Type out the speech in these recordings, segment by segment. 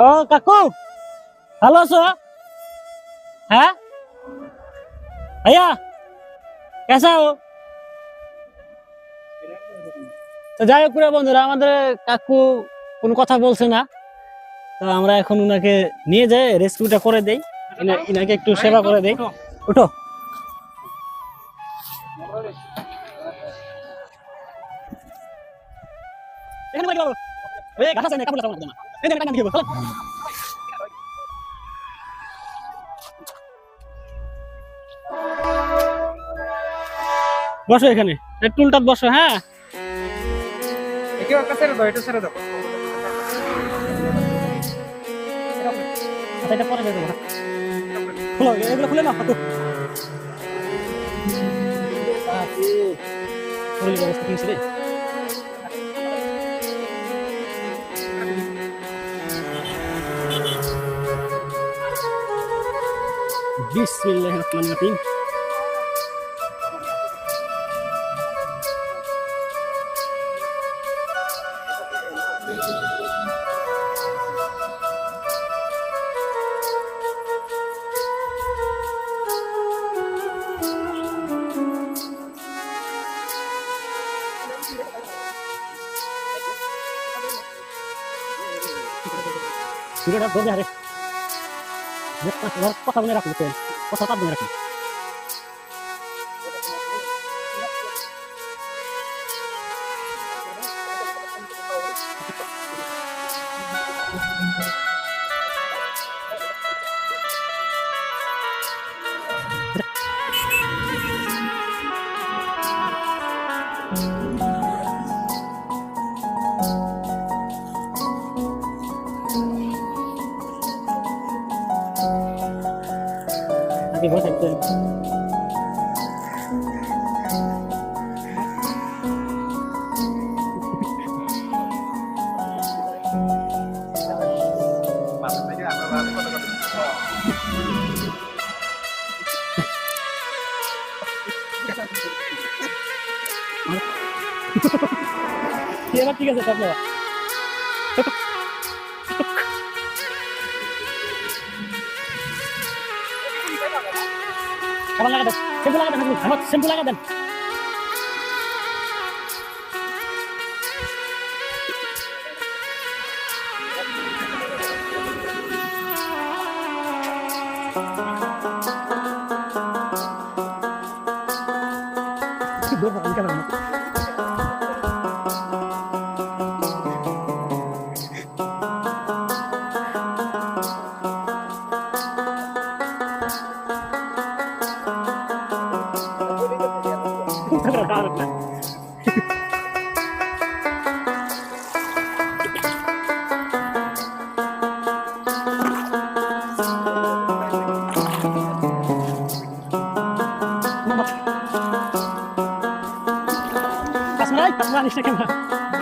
ও, কাকু। ভালো আছো? হ্যাঁ? ভাইয়া, কেসা হো তো যাই হোক বন্ধুরা, আমাদের কাকু কোনো কথা বলছে না। তো আমরা এখন উনাকে নিয়ে যাই, রেস্কিউটা করে দেই। ইনাকে একটু সেবা করে দেই। উঠো। এখানে বাড়ি বাবু এই গাছ আছে না, কাপড় লাগাবো না। বসো এখানে। এই টুলটাত বসো হ্যাঁ? আচ্ছা দেবো খুলো না রে? বিসমিল্লাহির রহমানির রহিম ভিডিওটা ধরে আরে কথা বলে রাখুন তো কথা তাপ বলে রাখুন আগে বসে একটু এবার ঠিক আছে সব সাবান লাগা দেন? শ্যাম্পু লাগা দেন আমার শ্যাম্পু লাগা দেন। 弄吧，把门开，把门开，你别进来。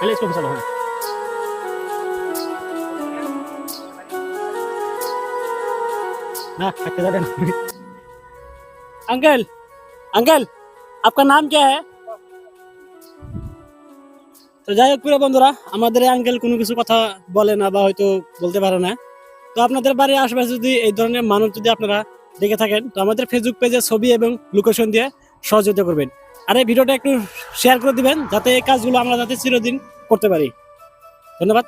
पहले इसको घुसा दो हाँ ना हटके जा देना अंकल अंकल आपका नाम क्या है তো যাই হোক প্রিয় বন্ধুরা আমাদের এই আঙ্কেল কোনো কিছু কথা বলে না বা হয়তো বলতে পারে না তো আপনাদের বাড়ির আশেপাশে যদি এই ধরনের মানুষ যদি আপনারা দেখে থাকেন তো আমাদের ফেসবুক পেজে ছবি এবং লোকেশন দিয়ে সহযোগিতা করবেন আর এই ভিডিওটা একটু শেয়ার করে দিবেন, যাতে এই কাজগুলো আমরা যাতে চিরদিন করতে পারি ধন্যবাদ।